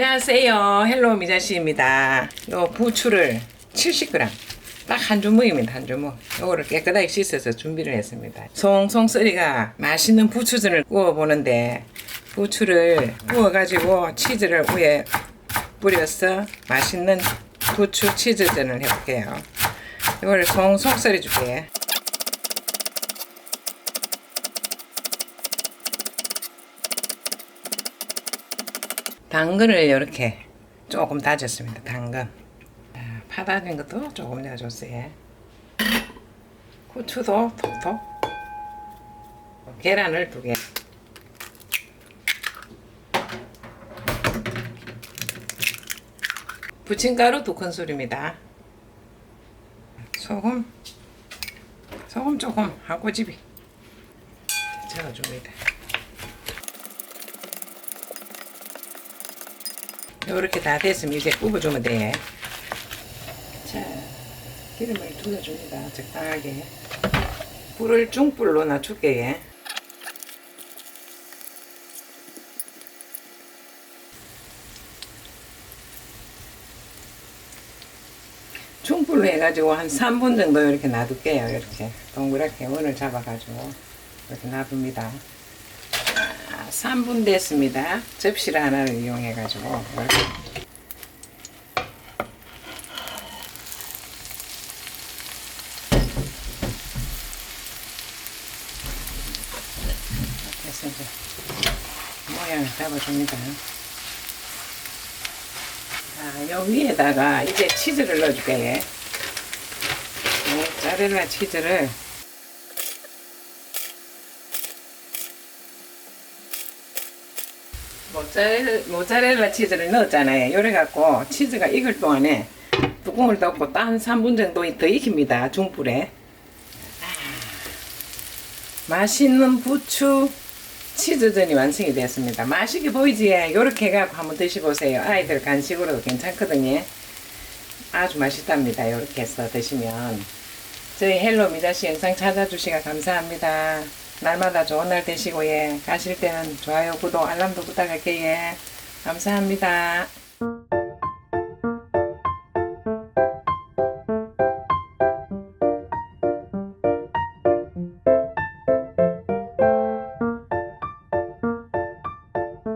안녕하세요. 헬로 미자씨입니다. 요 부추를 70g. 딱 한 주먹입니다, 한 주먹. 요거를 깨끗하게 씻어서 준비를 했습니다. 송송 썰이가 맛있는 부추전을 구워보는데, 부추를 구워가지고 치즈를 위에 뿌려서 맛있는 부추 치즈전을 해볼게요. 이거를 송송 썰어줄게 당근을 이렇게 조금 다졌습니다. 당근. 자, 파 다진 것도 조금 넣어줬어요. 후추도 톡톡. 계란을 두 개. 부침가루 두 큰술입니다. 소금, 소금 조금 한 꼬집이 적어줍니다. 이렇게 다 됐으면 이제 굽어주면 돼. 자, 기름을 둘러줍니다. 적당하게. 불을 중불로 낮출게. 중불로 해가지고 한 3분 정도 이렇게 놔둘게요. 이렇게 동그랗게 원을 잡아가지고 이렇게 놔둡니다. 3분 됐습니다. 접시를 하나를 이용해 가지고 이렇게 이렇게 해서 이제 모양을 잡아줍니다. 자, 요 위에다가 이제 치즈를 넣어줄게요. 모짜렐라 치즈를 모짜렐라, 모짜렐라 치즈를 넣었잖아요. 요래갖고 치즈가 익을 동안에 뚜껑을 덮고 딱한 3분 정도 더 익힙니다. 중불에. 아, 맛있는 부추 치즈전이 완성이 되었습니다. 맛있게 보이지? 요렇게 해갖고 한번 드셔보세요. 아이들 간식으로도 괜찮거든요. 아주 맛있답니다. 요렇게 해서 드시면. 저희 헬로 미자씨 영상 찾아주시가 감사합니다. 날마다 좋은 날 되시고, 예. 가실 때는 좋아요, 구독, 알람도 부탁할게요. 예. 감사합니다.